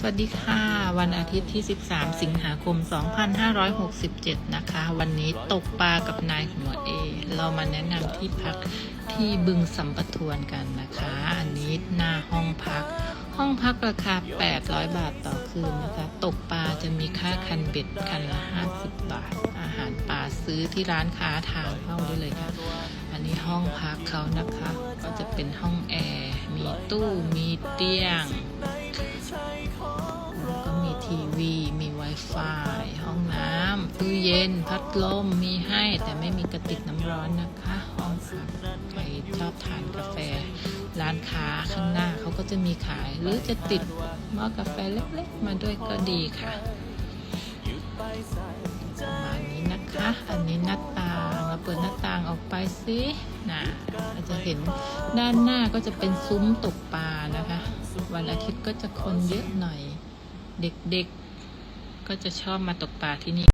สวัสดีค่ะ วันอาทิตย์ที่ 13 สิงหาคม 2567 นะคะ วันนี้ตกปลากับนายหัวเอ เรามาแนะนำที่พักที่บึงสัมปทวนกันนะคะ อันนี้หน้าห้องพัก ห้องพักราคา 800 บาทต่อคืนนะคะ ตกปลาจะมีค่าคันเบ็ดคันละ 50 บาท อาหารปลาซื้อที่ร้านค้าทางเข้าได้เลยค่ะ อันนี้ห้องพักเขานะคะ ก็จะเป็นห้องแอร์ มีตู้ มีเตียง ทีวี มี Wi-Fi ห้องน้ำตู้เย็น พัดลม มีให้แต่ไม่มีกระติกน้ำร้อนนะคะ ห้องพักใครชอบทานกาแฟ ร้านค้าข้างหน้าเขาก็จะมีขาย หรือจะติดหม้อกาแฟเล็กๆ มาด้วยก็ดีค่ะประมาณนี้นะคะ อันนี้หน้าต่างเราเปิดหน้าต่างออกไปสินะเราจะเห็นด้านหน้าก็จะเป็นซุ้มตกปลานะคะ วันอาทิตย์ก็จะคนเยอะหน่อย เด็กๆก็จะชอบมาตกปลาที่นี่